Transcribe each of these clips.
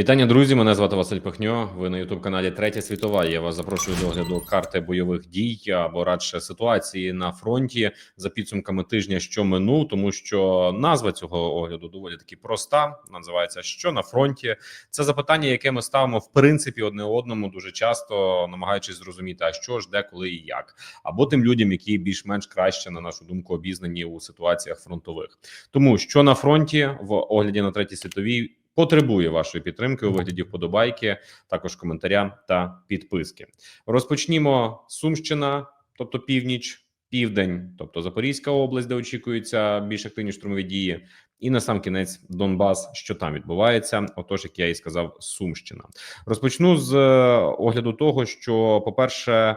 Вітання, друзі. Мене звати Василь Пихньо. Ви на Ютуб каналі Третя світова. Я вас запрошую до огляду карти бойових дій або радше ситуації на фронті за підсумками тижня, що минув, тому що назва цього огляду доволі таки проста. Називається Що на фронті. Це запитання, яке ми ставимо в принципі одне одному дуже часто, намагаючись зрозуміти, а що ж де, коли і як, або тим людям, які більш-менш краще на нашу думку обізнані у ситуаціях фронтових. Тому що на фронті в огляді на третій світовій потребує вашої підтримки у вигляді вподобайки, також коментаря та підписки. Розпочнімо Сумщина, тобто північ, південь, тобто Запорізька область, де очікуються більш активні штурмові дії. І на сам кінець Донбас, що там відбувається, отож, як я і сказав, Сумщина. Розпочну з е, огляду того, що, по-перше, Е,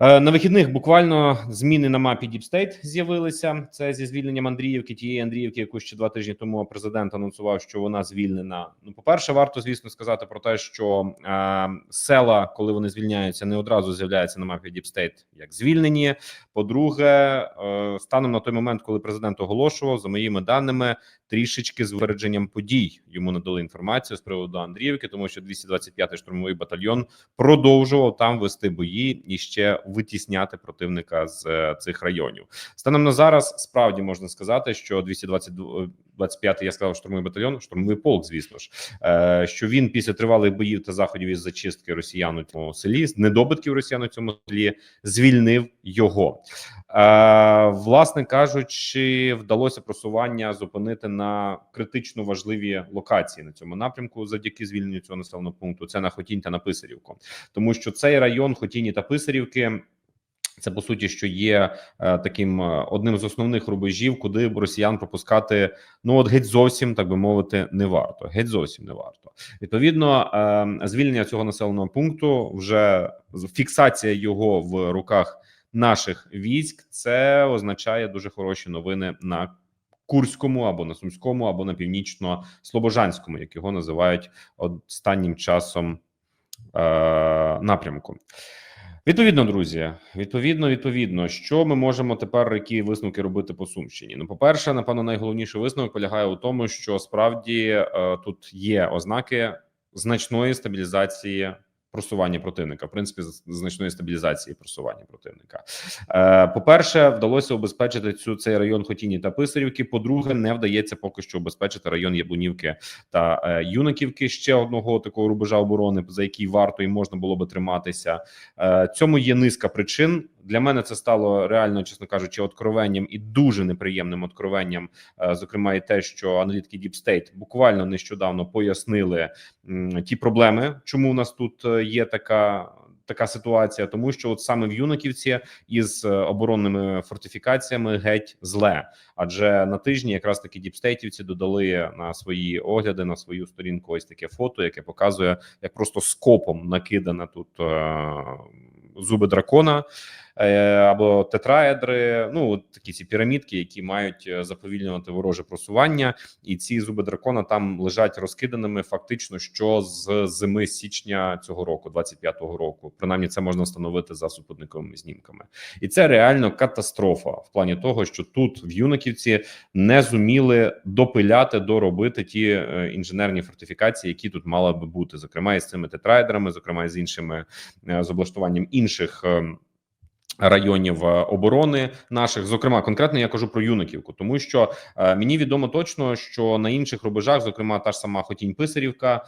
На вихідних буквально зміни на мапі Deep State з'явилися. Це зі звільненням Андріївки, тієї Андріївки, яку ще два тижні тому президент анонсував, що вона звільнена. Ну, по перше, варто звісно сказати про те, що е, села, коли вони звільняються, не одразу з'являються на мапі Deep State як звільнені. По-друге, е, станом на той момент, коли президент оголошував, за моїми даними, трішечки з випередженням подій йому надали інформацію з приводу Андріївки, тому що 225-й штурмовий батальйон продовжував там вести бої і ще витісняти противника з е, цих районів. Станом на зараз справді можна сказати, що 225-й, я сказав, штурмовий батальйон, штурмовий полк, звісно ж, е, що він після тривалих боїв та заходів із зачистки росіян у цьому селі, недобитків росіян у цьому селі, звільнив його. Е, власне кажучи, вдалося просування зупинити на критично важливі локації на цьому напрямку завдяки звільненню цього населеного пункту. Це на Хотінь та на Писарівку, тому що цей район Хотіні та Писарівки. Це по суті, що є е, таким е, одним з основних рубежів, куди б росіян пропускати ну от геть зовсім так би мовити, не варто. Геть зовсім не варто. Відповідно, е, звільнення цього населеного пункту вже фіксація його в руках наших військ. Це означає дуже хороші новини на Курському або на Сумському, або на північно-слобожанському, як його називають останнім часом е, напрямку. Відповідно, друзі, відповідно, відповідно, що ми можемо тепер які висновки робити по Сумщині? Ну, по перше, напевно, найголовніший висновок полягає у тому, що справді е, тут є ознаки значної стабілізації просування противника, в принципі, значної стабілізації просування противника. Е, по-перше, вдалося обезпечити цю цей район Хотіні та Писарівки. По-друге, не вдається поки що обезпечити район Яблунівки та е, Юнаківки. Ще одного такого рубежа оборони, за який варто і можна було би триматися. Е, Цьому є низка причин. Для мене це стало реально, чесно кажучи, откровенням і дуже неприємним откровенням. Е, Зокрема, і те, що аналітики Deep State буквально нещодавно пояснили ті проблеми, чому у нас тут е, є така. Така ситуація, тому що от саме в Юнаківці із е, оборонними фортифікаціями геть зле, адже на тижні якраз таки діпстейтівці додали на свої огляди на свою сторінку ось таке фото, яке показує, як просто скопом накидане тут е, зуби дракона або тетраедри. Ну такі ці пірамідки, які мають е, заповільнювати вороже просування, і ці зуби дракона там лежать розкиданими фактично що з зими січня цього року, 25-го року. Принаймні, це можна встановити за супутниковими знімками, і це реально катастрофа в плані того, що тут в Юнаківці не зуміли допиляти, доробити ті е, інженерні фортифікації, які тут мали би бути, зокрема із цими тетрайдерами, зокрема з іншими е, з облаштуванням інших. Районів е, оборони наших, зокрема, конкретно я кажу про Юнаківку, тому що е, мені відомо точно, що на інших рубежах, зокрема, та ж сама Хотінь Писарівка, е,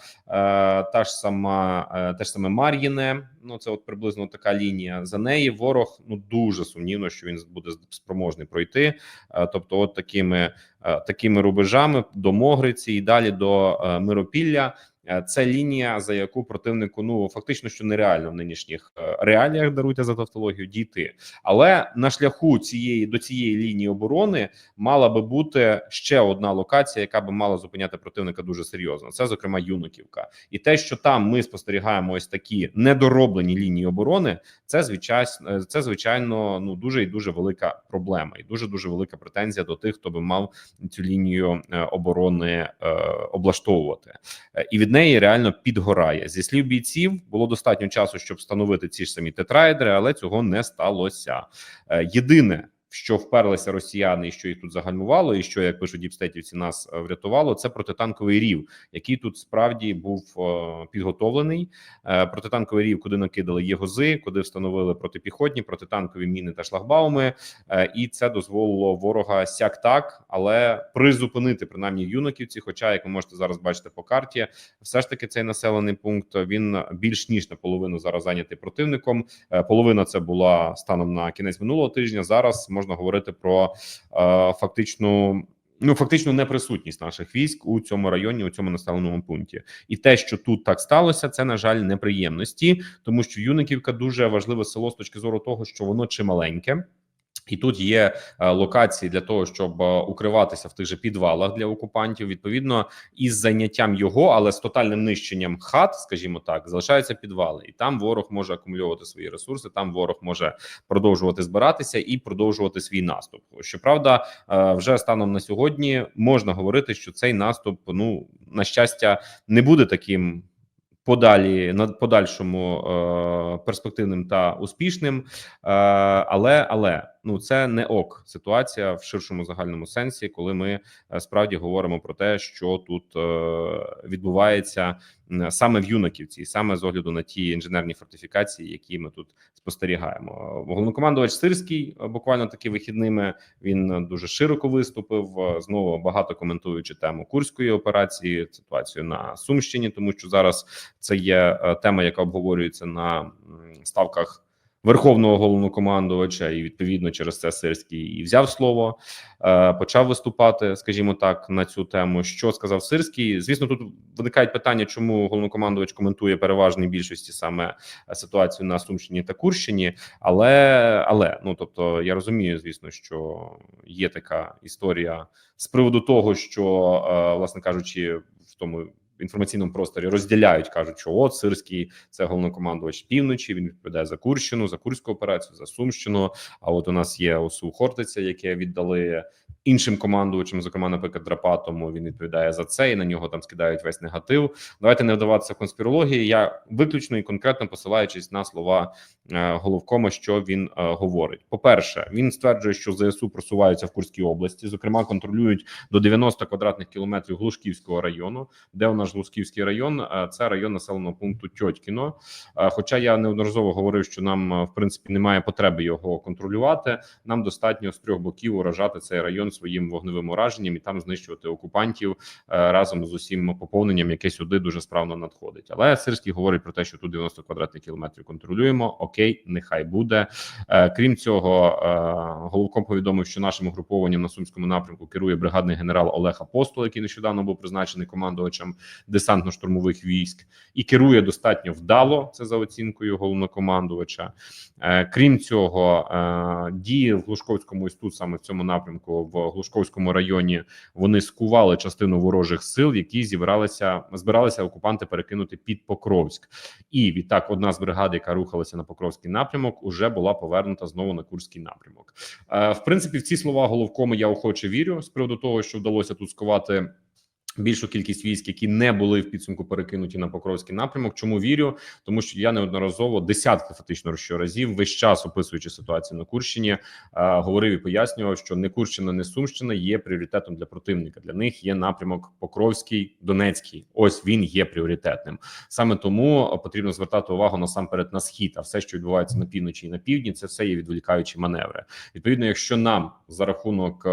та ж сама е, ж саме Мар'їне. Ну це от приблизно така лінія. За неї ворог ну дуже сумнівно, що він буде спроможний пройти. Е, тобто, от такими е, такими рубежами до Могриці і далі до е, Миропілля. Е, Це лінія, за яку противнику ну фактично що нереально в нинішніх е, реаліях даруйте за тавтологію дійти. Але на шляху цієї до цієї лінії оборони мала би бути ще одна локація, яка би мала зупиняти противника дуже серйозно. Це зокрема Юнаківка, і те, що там ми спостерігаємо ось такі недороблені лінії оборони, це звичайно, це звичайно ну дуже і дуже велика проблема, і дуже дуже велика претензія до тих, хто би мав цю лінію е, оборони е, облаштовувати. Е, і від неї реально підгорає. Зі слів бійців було достатньо часу, щоб встановити ці ж самі тетрайдери, але цього не сталося. Е, Єдине, що вперлися росіяни, і що їх тут загальмувало, і що як пишуть діпстетівці, нас е, врятувало. Це протитанковий рів, який тут справді був е, підготовлений. Е, Протитанковий рів, куди накидали єгози, куди встановили протипіхотні, протитанкові міни та шлагбауми, і це дозволило ворога сяк так, але призупинити принаймні юнаківці. Хоча, як ви можете зараз бачити по карті, все ж таки цей населений пункт він більш ніж наполовину зараз зайнятий противником. Половина це була станом на кінець минулого тижня. Зараз можна говорити про е, фактичну. Ну, фактично, неприсутність наших військ у цьому районі, у цьому населеному пункті, і те, що тут так сталося, це на жаль неприємності, тому що Юниківка дуже важливе село з точки зору того, що воно чималеньке. І тут є е, локації для того, щоб е, укриватися в тих же підвалах для окупантів. Відповідно, із зайняттям його, але з тотальним нищенням хат, скажімо так, залишаються підвали, і там ворог може акумулювати свої ресурси. Там ворог може продовжувати збиратися і продовжувати свій наступ. Щоправда, е, вже станом на сьогодні можна говорити, що цей наступ, ну на щастя, не буде таким. Подалі на подальшому е, перспективним та успішним, е, але але ну це не ок ситуація в ширшому загальному сенсі, коли ми е, справді говоримо про те, що тут е, відбувається саме в юнаківці, саме з огляду на ті інженерні фортифікації, які ми тут спостерігаємо. Головнокомандувач Сирський е, буквально таки вихідними він дуже широко виступив. Знову багато коментуючи тему курської операції, ситуацію на Сумщині, тому що зараз це є тема, яка обговорюється на ставках. Верховного головнокомандувача, і відповідно через це Сирський і взяв слово, е, почав виступати, скажімо так, на цю тему. Що сказав Сирський? Звісно, тут виникають питання, чому головнокомандувач коментує переважній більшості саме е, ситуацію на Сумщині та Курщині, але але ну тобто я розумію, звісно, що є така історія з приводу того, що е, власне кажучи, в тому інформаційному просторі розділяють, кажуть, що от Сирський це головнокомандувач півночі. Він відповідає за Курщину, за Курську операцію, за Сумщину. А от у нас є ОСУ Хортиця, яке віддали іншим командувачам, зокрема, наприклад, Драпатому. Він відповідає за це, і на нього там скидають весь негатив. Давайте не вдаватися в конспірології. Я виключно і конкретно посилаючись на слова е, головкома, що він е, говорить. По перше, він стверджує, що ЗСУ просуваються в Курській області, зокрема, контролюють до 90 квадратних кілометрів Глушківського району, де у нас Глушківський район, е, це район населеного пункту Тьотькіно. Хоча я неодноразово говорив, що нам в принципі немає потреби його контролювати. Нам достатньо з трьох боків уражати цей район своїм вогневим ураженням і там знищувати окупантів е, разом з усім поповненням, яке сюди дуже справно надходить. Але Сирський говорить про те, що тут 90 квадратних кілометрів контролюємо. Окей, нехай буде. Е, Крім цього, е, головком повідомив, що нашим угрупованням на сумському напрямку керує бригадний генерал Олег Апостол, який нещодавно був призначений командувачем десантно-штурмових військ, і керує достатньо вдало. Це за оцінкою головнокомандувача. Крім цього, дії в Глушковському і тут саме в цьому напрямку в Глушковському районі вони скували частину ворожих сил, які зібралися збиралися окупанти перекинути під Покровськ. І відтак, одна з бригад, яка рухалася на Покровський напрямок, уже була повернута знову на Курський напрямок. Е, В принципі, в ці слова головкому я охоче вірю з приводу того, що вдалося тут скувати. Більшу кількість військ, які не були в підсумку перекинуті на Покровський напрямок. Чому вірю? Тому що я неодноразово десятки фактично що разів весь час описуючи ситуацію на Курщині, е, говорив і пояснював, що не Курщина, не Сумщина є пріоритетом для противника. Для них є напрямок Покровський, Донецький. Ось він є пріоритетним. Саме тому потрібно звертати увагу насамперед на схід. А все, що відбувається на півночі і на півдні, це все є відволікаючі маневри. Відповідно, якщо нам за рахунок е,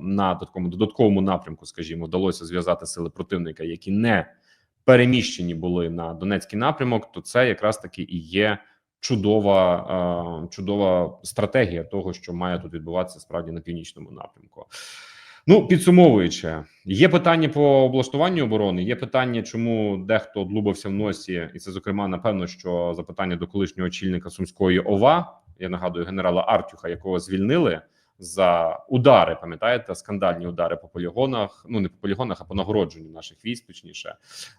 на такому додатковому напрямку, скажімо, вдалося зв'язати сили противника, які не переміщені були на Донецький напрямок, то це якраз таки і є чудова, чудова стратегія того, що має тут відбуватися справді на північному напрямку. Ну, підсумовуючи, є питання по облаштуванню оборони. Є питання, чому дехто длубався в носі, і це зокрема напевно, що запитання до колишнього очільника сумської ОВА. Я нагадую генерала Артюха, якого звільнили за удари. Пам'ятаєте, скандальні удари по полігонах. Ну не по полігонах, а по нагородженню наших військ, точніше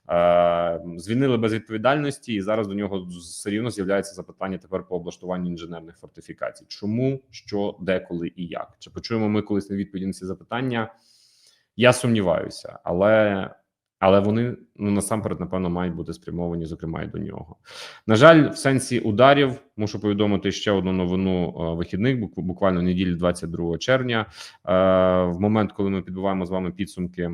е, звільнили без відповідальності, і зараз до нього все рівно з'являється запитання тепер по облаштуванню інженерних фортифікацій. Чому, що, де, коли і як? Чи почуємо ми колись на відповіді на ці запитання? Я сумніваюся, але Але вони ну насамперед, напевно, мають бути спрямовані, зокрема, і до нього. На жаль, в сенсі ударів мушу повідомити ще одну новину е, вихідних. бук- Буквально неділі 22 червня. Е, в момент, коли ми підбиваємо з вами підсумки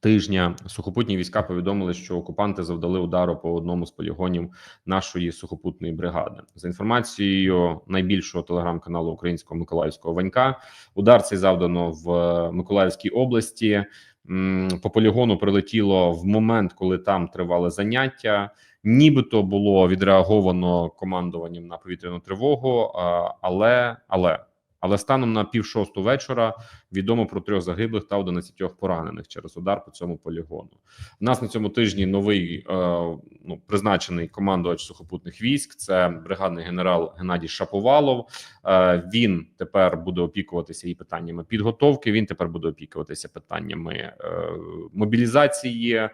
тижня, сухопутні війська повідомили, що окупанти завдали удару по одному з полігонів нашої сухопутної бригади. За інформацією найбільшого телеграм-каналу українського Миколаївського Ванька, удар цей завдано в е, Миколаївській області. По полігону прилетіло в момент, коли там тривали заняття. Нібито було відреаговано командуванням на повітряну тривогу, але але але станом на пів шосту вечора відомо про трьох загиблих та 11 поранених через удар по цьому полігону. У нас на цьому тижні новий е, ну призначений командувач сухопутних військ. Це бригадний генерал Геннадій Шаповалов. Е, він тепер буде опікуватися і питаннями підготовки. Він тепер буде опікуватися питаннями е, мобілізації, е,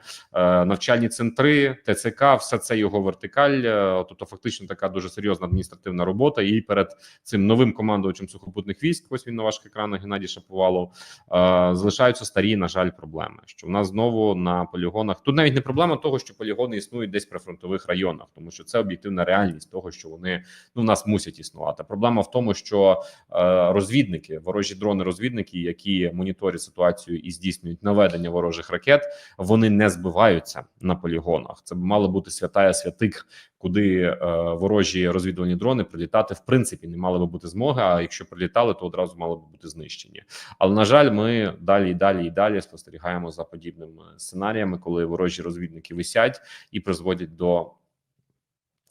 навчальні центри, ТЦК. Все це його вертикаль. Е, тобто, фактично, така дуже серйозна адміністративна робота. І перед цим новим командувачем сухопутних військ, ось він на ваших екранах Геннадій Шаповалов. е, Залишаються старі, на жаль, проблеми. Що в нас знову на полігонах тут навіть не проблема того, що полігони існують десь при фронтових районах, тому що це об'єктивна реальність того, що вони ну в нас мусять існувати. Проблема в тому, що е, розвідники, ворожі дрони-розвідники, які моніторять ситуацію і здійснюють наведення ворожих ракет, вони не збиваються на полігонах. Це б мало бути святая святих, куди е, ворожі розвідувальні дрони прилітати в принципі не мали би бути змоги. А якщо прилітали, то одразу мали б бути знищені. Але на жаль, ми далі і далі і далі спостерігаємо за подібними сценаріями, коли ворожі розвідники висять і призводять до.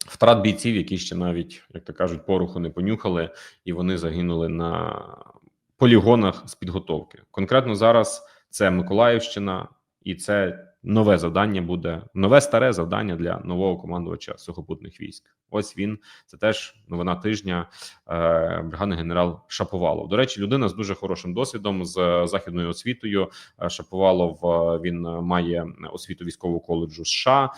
Втрат бійців, які ще навіть, як то кажуть, пороху не понюхали, і вони загинули на полігонах з підготовки. Конкретно зараз це Миколаївщина, і це нове завдання буде нове старе завдання для нового командувача сухопутних військ. Ось він це теж новина тижня. Е, бригадний генерал Шаповалов. До речі, людина з дуже хорошим досвідом з е, західною освітою. Е, Шаповалов е, він має освіту військового коледжу США.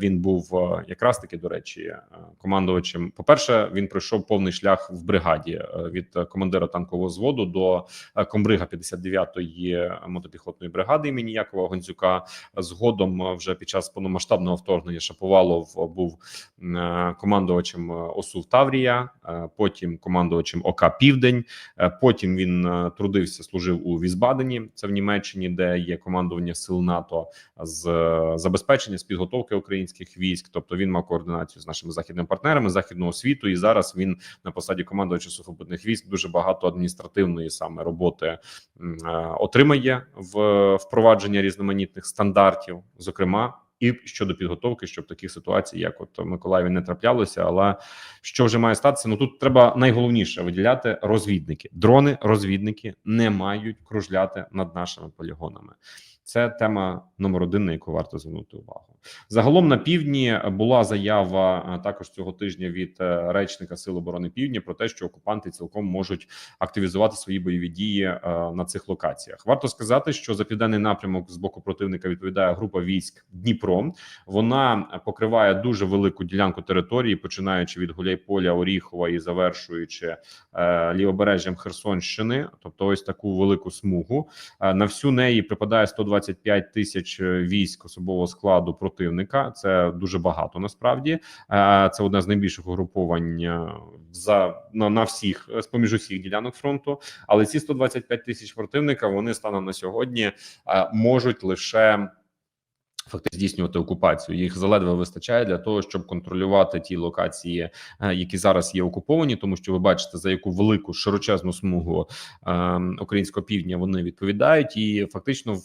Він був якраз таки, до речі, командувачем. По перше, він пройшов повний шлях в бригаді від командира танкового зводу до комбрига 59-ї мотопіхотної бригади імені Якова Гонцюка. Згодом, е, вже під час повномасштабного вторгнення, Шаповалов був е, командувачем е, ОСУ Таврія, е, потім командувачем ОК Південь. Е, Потім він е, трудився, служив у Візбадені, це в Німеччині, де є командування сил НАТО з е, забезпечення з підготовки українських військ. Тобто він мав координацію з нашими західними партнерами західного світу. І зараз він на посаді командувача сухопутних військ дуже багато адміністративної саме роботи е, отримає в впровадження різноманітних стандартів, зокрема. І щодо підготовки, щоб таких ситуацій, як от Миколаєві, не траплялося. Але що вже має статися? Ну тут треба найголовніше виділяти розвідники. Дрони, розвідники не мають кружляти над нашими полігонами. Це тема номер один, на яку варто звернути увагу. Загалом на півдні була заява також цього тижня від е, речника Сил оборони Півдня про те, що окупанти цілком можуть активізувати свої бойові дії е, на цих локаціях. Варто сказати, що за південний напрямок з боку противника відповідає група військ Дніпро. Вона покриває дуже велику ділянку території, починаючи від Гуляйполя, Оріхова і завершуючи е, лівобережжям Херсонщини, тобто ось таку велику смугу. На всю неї припадає 125 тисяч е, військ особового складу противника. Це дуже багато насправді. Е, Це одне з найбільших угруповань е, за на, на всіх з поміж усіх ділянок фронту. Але ці 125 тисяч противника вони станом на сьогодні можуть лише. Фактично здійснювати окупацію їх заледве вистачає для того, щоб контролювати ті локації, які зараз є окуповані, тому що ви бачите за яку велику широчезну смугу е, українського півдня вони відповідають, і фактично в,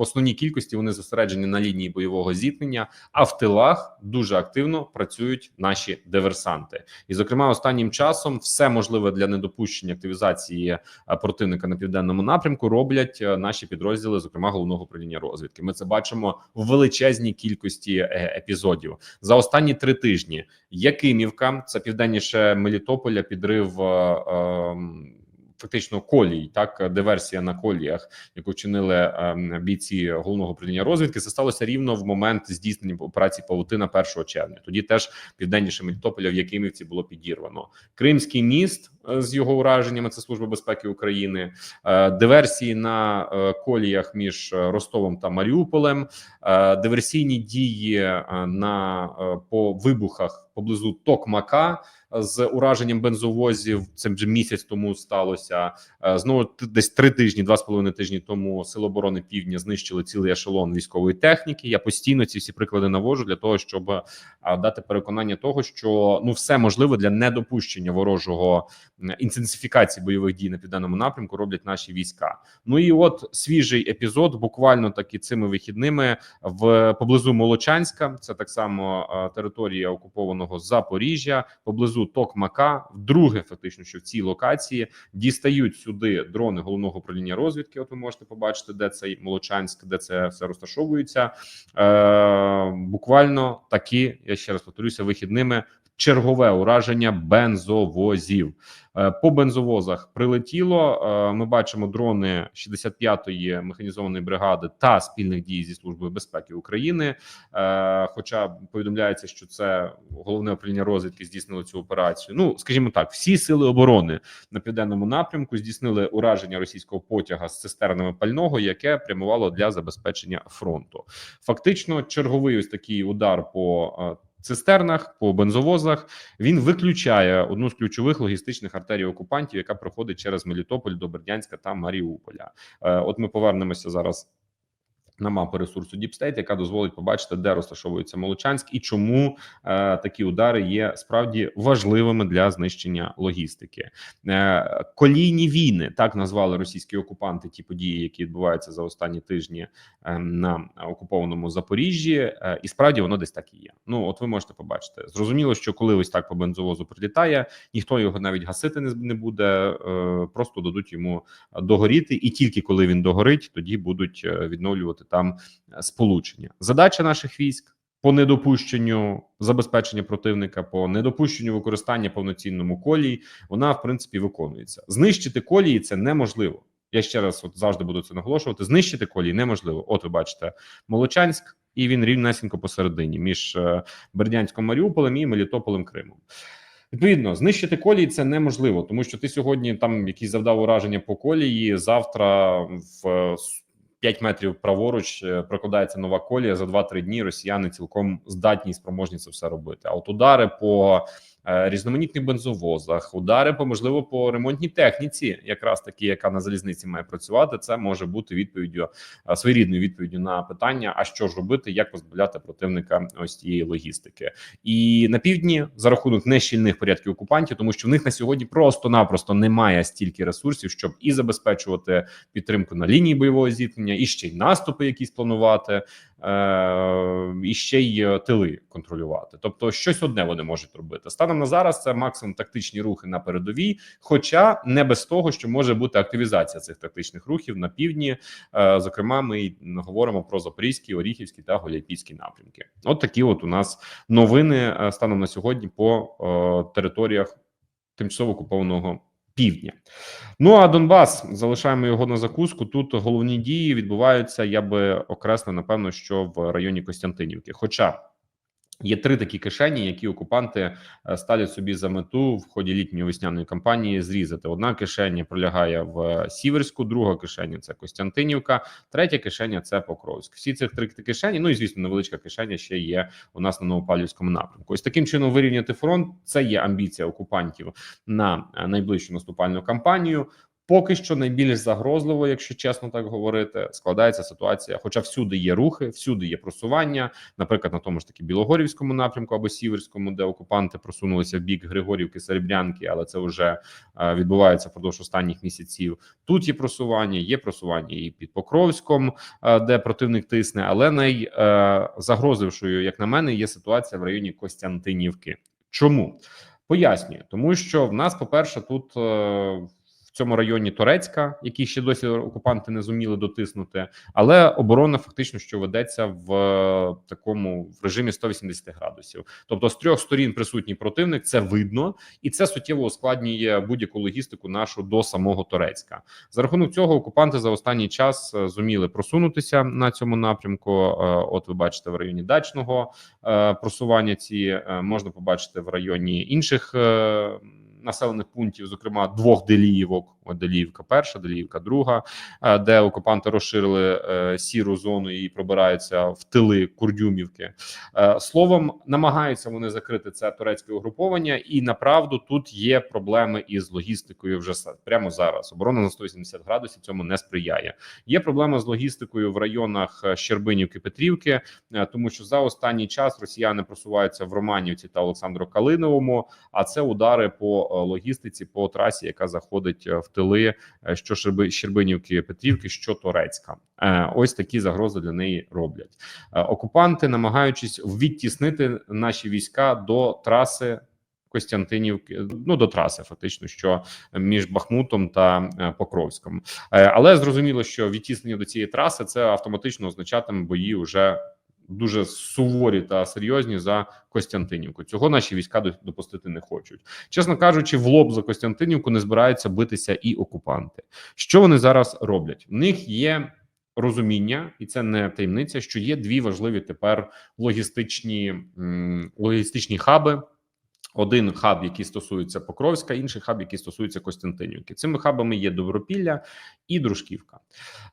основній кількості вони зосереджені на лінії бойового зіткнення. А в тилах дуже активно працюють наші диверсанти. І, зокрема, останнім часом все можливе для недопущення активізації е, противника на південному напрямку роблять е, наші підрозділи, зокрема головного управління розвідки. Ми це бачимо в величезній кількості е, епізодів за останні три тижні. Якимівка, це південніше Мелітополя, підрив. ем, Фактично колій, так диверсія на коліях, яку вчинили ем, бійці головного управління розвідки. Це сталося рівно в момент здійснення операції Павутина 1 червня. Тоді теж південніше Мелітополя в Якимівці було підірвано. Кримський міст з його ураженнями. Це служба безпеки України, е, диверсії на е, коліях між е, Ростовом та Маріуполем, е, диверсійні дії е, на е, по вибухах поблизу Токмака з ураженням бензовозів. Це вже місяць тому сталося. Е, Знову десь три тижні, два з половиною тижні тому Сили оборони Півдня знищили цілий ешелон військової техніки. Я постійно ці всі приклади навожу для того, щоб е, дати переконання того, що ну все можливе для недопущення ворожого інтенсифікації бойових дій на південному напрямку роблять наші війська. Ну і от свіжий епізод, буквально таки цими вихідними в поблизу Молочанська. Це так само територія окупованого Запоріжжя, поблизу Токмака. Вдруге, фактично, що в цій локації дістають сюди дрони головного управління розвідки. От ви можете побачити, де цей Молочанськ, де це все розташовується. Е, буквально такі, я ще раз повторюся, вихідними чергове ураження бензовозів. Е, По бензовозах прилетіло. Е, Ми бачимо дрони 65-ї механізованої бригади та спільних дій зі службою безпеки України. Е, Хоча повідомляється, що це головне управління розвідки здійснило цю операцію. Ну скажімо так, всі сили оборони на південному напрямку здійснили ураження російського потяга з цистернами пального, яке прямувало для забезпечення фронту. Фактично, черговий ось такий удар по цистернах, по бензовозах. Він виключає одну з ключових логістичних артерій окупантів, яка проходить через Мелітополь до Бердянська та Маріуполя. Е, От ми повернемося зараз. На мапу ресурсу Deep яка дозволить побачити, де розташовується Молочанськ, і чому е, такі удари є справді важливими для знищення логістики. Е, колійні війни так назвали російські окупанти ті події, які відбуваються за останні тижні е, на окупованому Запоріжжі, е, і справді воно десь так і є. Ну от ви можете побачити. Зрозуміло, що коли ось так по бензовозу прилітає, ніхто його навіть гасити не, не буде, е, просто дадуть йому догоріти, і тільки коли він догорить, тоді будуть е, відновлювати там е, сполучення. Задача наших військ. По недопущенню забезпечення противника, по недопущенню використання повноцінному колії, вона в принципі виконується. Знищити колії це неможливо. Я ще раз от завжди буду це наголошувати. Знищити колії неможливо. От ви бачите, Молочанськ, і він рівнесенько посередині між е, Бердянськом Маріуполем і Мелітополем Кримом. Відповідно, знищити колії це неможливо, тому що ти сьогодні там якийсь завдав ураження по колії. Завтра в е, 5 метрів праворуч е, прокладається нова колія за 2-3 дні. Росіяни цілком здатні і спроможні це все робити. А от удари по різноманітних бензовозах, удари по можливо по ремонтній техніці, якраз такі, яка на залізниці має працювати, це може бути відповіддю е, своєрідною відповіддю на питання: а що ж робити, як позбавляти противника ось цієї логістики, і на півдні за рахунок нещільних порядків окупантів, тому що в них на сьогодні просто-напросто немає стільки ресурсів, щоб і забезпечувати підтримку на лінії бойового зіткнення, і ще й наступи, якісь планувати, е, і ще й е, тили контролювати. Тобто, щось одне вони можуть робити. Станом на зараз це максимум тактичні рухи на передовій, хоча не без того, що може бути активізація цих тактичних рухів на півдні. Е, зокрема, ми говоримо про Запорізький, Оріхівський та Голяйпійський напрямки. От такі, от у нас новини е, станом на сьогодні по е, територіях тимчасово окупованого півдня. Ну а Донбас залишаємо його на закуску. Тут головні дії відбуваються. Я би окреслив, напевно, що в районі Костянтинівки. Хоча є три такі кишені, які окупанти е, ставлять собі за мету в ході літньої весняної кампанії зрізати. Одна кишеня пролягає в Сіверську, друга кишеня це Костянтинівка, третя кишеня це Покровськ. Всі цих три кишені, ну і звісно, невеличка кишеня ще є у нас на Новопавлівському напрямку. Ось таким чином вирівняти фронт. Це є амбіція окупантів на е, найближчу наступальну кампанію. Поки що найбільш загрозливо, якщо чесно так говорити, складається ситуація. Хоча всюди є рухи, всюди є просування. Наприклад, на тому ж таки Білогорівському напрямку або Сіверському, де окупанти просунулися в бік Григорівки, Серебрянки, але це вже е, відбувається впродовж останніх місяців. Тут є просування, є просування і під Покровськом, е, де противник тисне. Але найзагрозлившою, як на мене, є ситуація в районі Костянтинівки. Чому пояснюю, тому що в нас, по перше, тут. В цьому районі Турецька, який ще досі окупанти не зуміли дотиснути, але оборона фактично що ведеться в е, такому в режимі 180 градусів. Тобто з трьох сторін присутній противник, це видно, і це суттєво ускладнює будь-яку логістику нашу до самого Турецька. За рахунок цього окупанти за останній час е, зуміли просунутися на цьому напрямку. Е, От ви бачите в районі дачного просування ці можна побачити в районі інших. Населених пунктів, зокрема двох Деліївок. Деліївка перша, Деліївка друга, е, де окупанти розширили е, сіру зону і пробираються в тили Курдюмівки. Е, Словом, намагаються вони закрити це турецьке угруповання, і направду тут є проблеми із логістикою вже прямо зараз. Оборона на 180 градусів цьому не сприяє. Є проблема з логістикою в районах Щербинівки, Петрівки, тому що за останній час росіяни просуваються в Романівці та Олександру Калиновому. А це удари по логістиці по трасі, яка заходить е, в тили, е, що Щерби- Щербинівки, Петрівки, що Торецька. Е, Ось такі загрози для неї роблять. Е, Окупанти, намагаючись відтіснити наші війська до траси. Костянтинівки, ну до траси, фактично, що між Бахмутом та е, Покровськом, Е, але зрозуміло, що відтіснення до цієї траси це автоматично означатиме бої вже дуже суворі та серйозні за Костянтинівку. Цього наші війська допустити не хочуть. Чесно кажучи, в лоб за Костянтинівку не збираються битися і окупанти. Що вони зараз роблять? В них є розуміння, і це не таємниця, що є дві важливі тепер логістичні, логістичні хаби. Один хаб, який стосується Покровська, інший хаб, який стосується Костянтинівки. Цими хабами є Добропілля і Дружківка.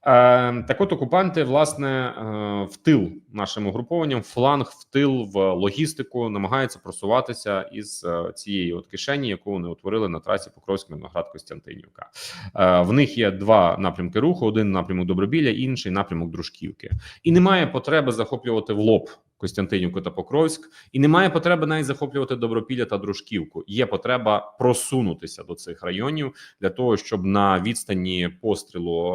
Е, так, от окупанти, власне, е, в тил нашим угрупованням, фланг, в тил, в логістику намагаються просуватися із е, цієї от кишені, яку вони утворили на трасі Покровська Виноград Костянтинівка. Е, в них є два напрямки руху: один напрямок Добробілля, інший напрямок Дружківки. І немає потреби захоплювати в лоб. Костянтинівку та Покровськ, і немає потреби навіть захоплювати Добропілля та Дружківку. Є потреба просунутися до цих районів для того, щоб на відстані пострілу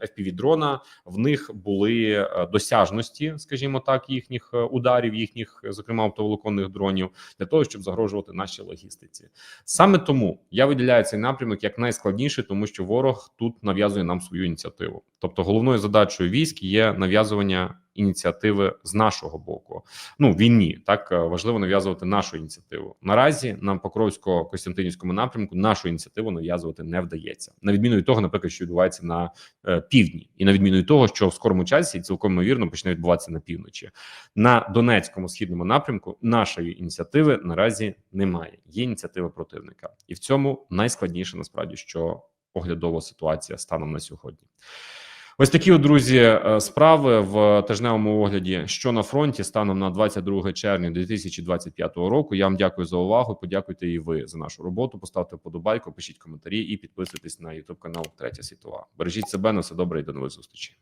е, fpv дрона в них були е, досяжності, скажімо так, їхніх е, ударів, їхніх, зокрема оптоволоконних дронів, для того, щоб загрожувати нашій логістиці. Саме тому я виділяю цей напрямок як найскладніший, тому що ворог тут нав'язує нам свою ініціативу. Тобто, головною задачою військ є нав'язування ініціативи з нашого боку. Ну війні так е, важливо нав'язувати нашу ініціативу. Наразі на Покровсько-Костянтинівському напрямку нашу ініціативу нав'язувати не вдається, на відміну від того, наприклад, що відбувається на е, півдні, і на відміну від того, що в скорому часі цілком ймовірно почне відбуватися на півночі. На Донецькому східному напрямку нашої ініціативи наразі немає. Є ініціатива противника, і в цьому найскладніше насправді, що оглядова ситуація станом на сьогодні. Ось такі, от, друзі, е, справи в тижневому огляді, що на фронті станом на 22 червня 2025 року. Я вам дякую за увагу. Подякуйте і ви за нашу роботу. Поставте вподобайку, пишіть коментарі і підписуйтесь на YouTube канал Третя світова. Бережіть себе на все добре і до нових зустрічей.